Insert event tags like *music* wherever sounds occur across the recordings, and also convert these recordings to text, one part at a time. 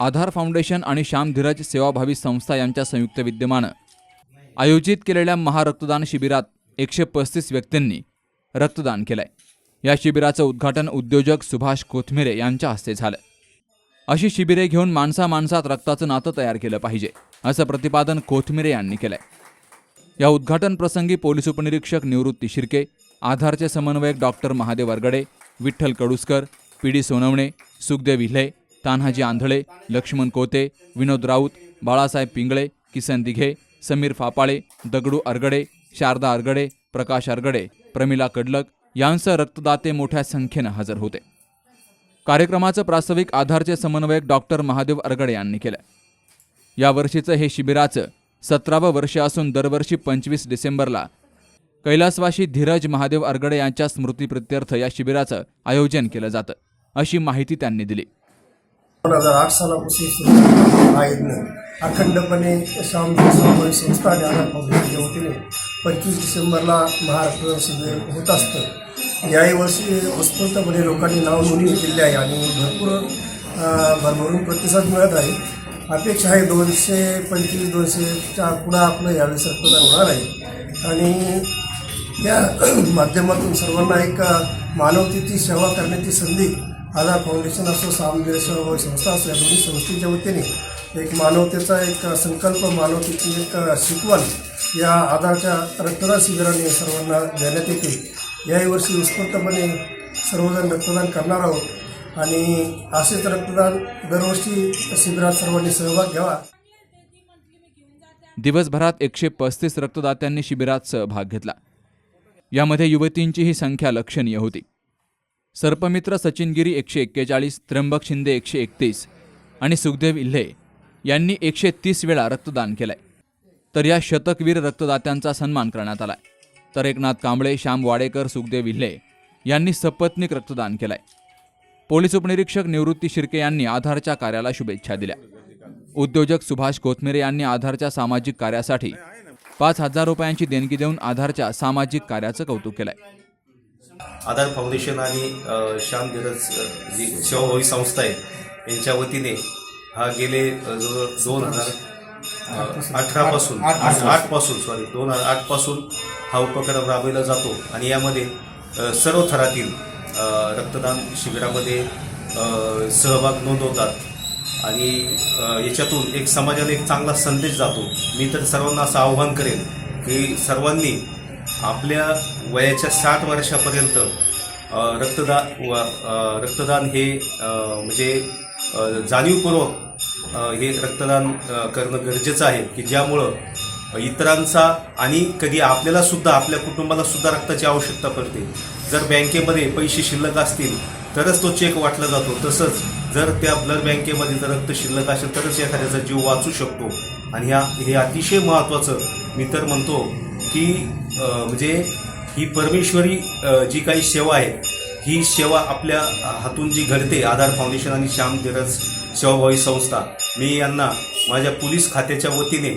आधार foundation आणि श्याम धीरज सेवाभावी संस्था यांच्या संयुक्त विद्यमानं आयोजित केलेल्या महारक्तदान शिबिरात एकशे पस्तीस व्यक्तींनी रक्तदान केलंय. या शिबिराचं उद्घाटन उद्योजक सुभाष कोथमिरे यांच्या हस्ते झालं. अशी शिबिरे घेऊन माणसा माणसात रक्ताचं नातं तयार केलं पाहिजे असं प्रतिपादन कोथमिरे यांनी केलंय. या उद्घाटन प्रसंगी पोलीस उपनिरीक्षक निवृत्ती शिर्के आधारचे समन्वयक doctor Mahadev Vargade Vitthal Kaduskar P D Sonawane Sukhdev Vilhe Tanhaji Andhale Laxman Kote Vinod Raut Balasaheb Pingale Kisan Dighe Sameer फापाळे Dagdu Argade Sharda Argade प्रकाश अरगडे प्रमिला कडलक यांसह रक्तदाते मोठ्या संख्येनं हजर होते. कार्यक्रमाचं प्रास्ताविक आधारचे समन्वयक डॉक्टर महादेव अरगडे यांनी केलं. यावर्षीचं हे शिबिराचं सतरावं वर्ष असून दरवर्षी पंचवीस डिसेंबरला कैलासवासी धीरज महादेव अरगडे यांच्या स्मृतीप्रित्यर्थ या शिबिराचं आयोजन केलं जातं अशी माहिती त्यांनी दिली. दोन हजार आठ सालापासून सुरू अखंडपणे श्यामजी स्वामी संस्था द्यायला फाउंडेशनच्या वतीने पंचवीस डिसेंबरला महाराष्ट्र शिबिर होत असतं. याही वर्षी उत्स्फूर्तपणे लोकांनी नाव नोंदणी केली आहे आणि भरपूर भरभरून प्रतिसाद मिळत आहे. अपेक्षा आहे दोनशे पंचवीस दोनशेच्या पुढं आपलं यावेळेस रक्तदान होणार आहे. आणि या *clears throat* माध्यमातून सर्वांना एक मानवतेची सेवा करण्याची संधी आधार फाउंडेशन असो सामगिरी व संस्था असो या दोन्ही संस्थेच्या वतीने एक मानवतेचा एक संकल्प मानवतेची एक शिकवण या आधारच्या रक्तदान शिबिराने सर्वांना देण्यात येते. याही वर्षी उत्स्फूर्तपणे सर्वजण रक्तदान करणार आहोत आणि असेच रक्तदान दरवर्षी शिबिरात सर्वांनी सहभाग घ्यावा. दिवसभरात एकशे पस्तीस रक्तदात्यांनी शिबिरात सहभाग घेतला. यामध्ये युवतींची ही संख्या लक्षणीय होती. सर्पमित्र सचिनगिरी एकशे एक्केचाळीस त्र्यंबक शिंदे एकशे एकतीस आणि सुखदेव इल्हे यांनी एकशे तीस वेळा रक्तदान केलंय. तर या शतकवीर रक्तदात्यांचा सन्मान करण्यात आलाय. तर एकनाथ कांबळे श्याम वाडेकर सुखदेव इल्हे यांनी सपत्निक रक्तदान केलंय. पोलीस उपनिरीक्षक निवृत्ती शिर्के यांनी आधारच्या कार्याला शुभेच्छा दिल्या. उद्योजक सुभाष कोथमिरे यांनी आधारच्या सामाजिक कार्यासाठी पाच हजार रुपयांची देणगी देऊन आधारच्या सामाजिक कार्याचं कौतुक केलंय. आधार फाउंडेशन आणि श्याम धीरज जी सेवाभावी संस्था आहे यांच्या वतीने हा गेले जवळ दोन हजार अठरापासून आठपासून सॉरी दोन हजार आठपासून हा उपक्रम राबविला जातो. आणि यामध्ये सर्व थरातील रक्तदान शिबिरामध्ये सहभाग नोंदवतात. आणि याच्यातून एक समाजाला एक चांगला संदेश जातो. मी तर सर्वांना असं आव्हान करेन की सर्वांनी आपल्या वयाच्या साठ वर्षापर्यंत रक्तदा रक्तदान व रक्तदान हे म्हणजे जाणीवपूर्वक हे रक्तदान करणं गरजेचं आहे की ज्यामुळं इतरांचा आणि कधी आपल्याला सुद्धा आपल्या कुटुंबाला सुद्धा रक्ताची आवश्यकता पडते. जर बँकेमध्ये पैसे शिल्लक असतील तरच तो चेक वाटला जातो. तसंच जर त्या ब्लड बँकेमध्ये जर रक्त शिल्लक असेल तरच एखाद्याचा जीव वाचू शकतो. आणि ह्या हे अतिशय महत्त्वाचं मी तर म्हणतो की म्हणजे ही परमेश्वरी जी काही सेवा आहे ही सेवा आपल्या हातून जी घडते आधार फाउंडेशन आणि श्याम धीरज सेवाभावी संस्था मी यांना माझ्या पोलीस खात्याच्या वतीने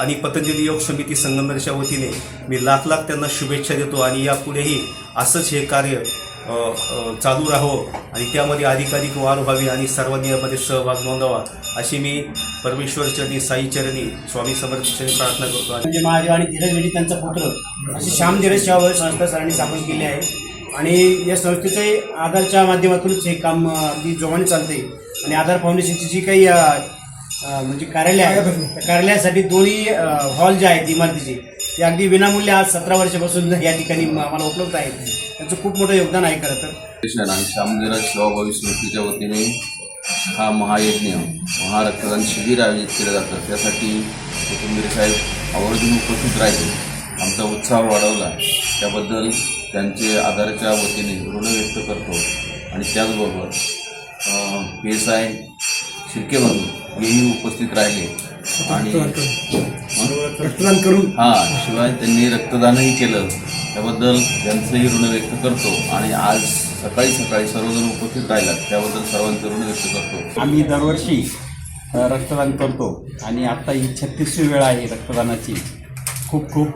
आणि पतंजली योग समिती संगमनेरच्या वतीने मी लाख लाख त्यांना शुभेच्छा देतो आणि यापुढेही असंच हे कार्य चालू राहो आणि त्यामध्ये अधिकाधिक वाढ व्हावी आणि सर्वांनी यामध्ये सहभाग नोंदवा अशी मी परमेश्वर चरणी साई चरणी स्वामी समर्थ चरणी प्रार्थना करतो. म्हणजे महादेव आणि धीरज मेढी त्यांचा पुत्र अशी श्याम धीरज सेवाभावी संस्था सरांनी स्थापन केली आहे. आणि या संस्थेचे आधारच्या माध्यमातूनच हे काम अगदी जोमाने चालते आणि आधार फाउंडेशनची जी काही म्हणजे कार्यालय आहे. त्या कार्यालयासाठी दोन्ही हॉल जे आहेत इमारतीचे ते अगदी विनामूल्य आज सतरा वर्षापासून या ठिकाणी आम्हाला उपलब्ध आहेत. त्यांचं खूप मोठं योगदान आहे खरं तर. श्यामगिरा सेवाभावी संस्थेच्या वतीने हा महायज्ञ महारक्तदान शिबिर आयोजित केलं जातं. त्यासाठी कुटुंबीर साहेब आवर्जून उपस्थित राहिले. आमचा उत्साह वाढवला. त्याबद्दल त्यांचे आधारच्या वतीने ऋण व्यक्त करतो. आणि त्याचबरोबर पी एस आय शिर्के हेही उपस्थित राहिले. आणि रक्तदान करून. हा शिवाय त्यांनी रक्तदानही केलं. त्याबद्दल त्यांचंही ऋण व्यक्त करतो आणि आज सकाळी सकाळी सर्वजण उपस्थित राहिलात. त्याबद्दल सर्वांचं ऋण व्यक्त करतो. आम्ही दरवर्षी रक्तदान करतो. आणि आत्ता ही छत्तीसवी वेळ आहे रक्तदानाची. खूप खूप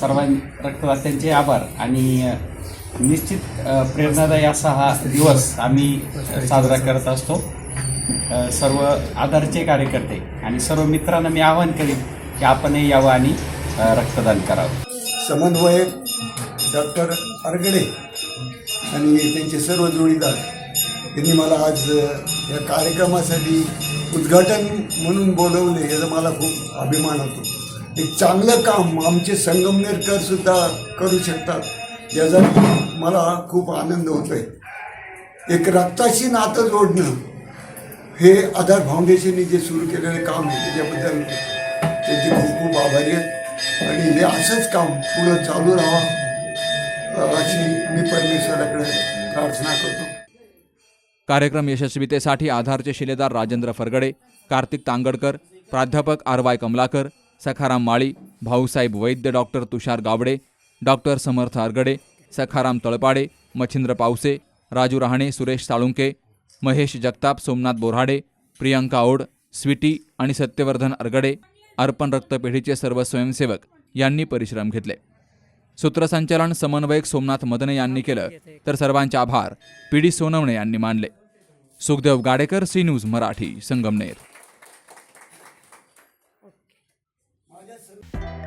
सर्वां रक्तदात्यांचे आभार. आणि निश्चित प्रेरणादायी असा हा दिवस आम्ही साजरा करत असतो. सर्व आधारचे कार्यकर्ते आणि सर्व मित्रांना मी आवाहन करीन की आपणही यावं आणि रक्तदान करावं. समन्वयक डॉक्टर आरगडे आणि त्यांचे सर्व जोडीदार त्यांनी मला आज या कार्यक्रमासाठी उद्घाटन म्हणून बोलवले याचा मला खूप अभिमान होतो. एक चांगलं काम आमचे संगमनेरकर सुद्धा करू शकतात याचा मला खूप आनंद होतोय. एक रक्ताशी नातं जोडणं हे आधार फाउंडेशनने जे सुरू केलेलं काम आहे त्याच्याबद्दल त्यांचे खूप खूप आभारी आहेत. आणि हे असंच काम पुढं चालू राहावं अशी मी परमेश्वराकडे प्रार्थना करतो. कार्यक्रम यशस्वीतेसाठी आधारचे शिलेदार राजेंद्र फरगडे कार्तिक तांगडकर प्राध्यापक R Y Kamlakar Sakharam Mali Bhausaheb Vaidya doctor Tushar Gawade doctor Samarth Aragade Sakharam Talpade Machhindra Pawase Raju Rahane Suresh Salunke Mahesh Jagtap Somnath Borade Priyanka Od Sweety आणि सत्यवर्धन अरगडे अर्पण रक्तपेढीचे सर्व स्वयंसेवक यांनी परिश्रम घेतले. सूत्रसंचालन समन्वयक सोमनाथ मदने यांनी केलं तर सर्वांचे आभार. पी डी सोनवणे यांनी मानले. Sukhdev Gadekar C news Marathi Sangamner.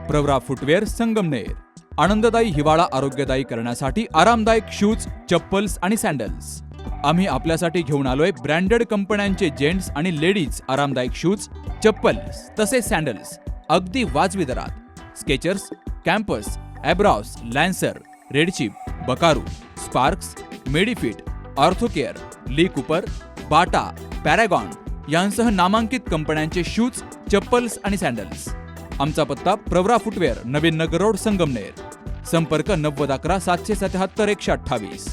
Pravara footwear Sangamner. आनंददायी हिवाळा आरोग्यदायी करण्यासाठी आरामदायक शूज चप्पल्स आणि सँडल्स आम्ही आपल्यासाठी घेऊन आलोय ब्रँडेड कंपन्यांचे जेंट्स आणि लेडीज आरामदायक शूज चप्पल्स तसेच सँडल्स. अगदी वाजवी दरात. Skechers Campus Abros Lancer Red Chief Buckaroo Sparx Medifit Orthocare Lee Cooper Bata Paragon यांसह नामांकित कंपन्यांचे शूज चप्पल्स आणि सँडल्स. आमचा पत्ता प्रवरा फुटवेअर नवीन नगर रोड संगमनेर. संपर्क नव्वद अकरा सातशे सत्याहत्तर एकशे अठ्ठावीस.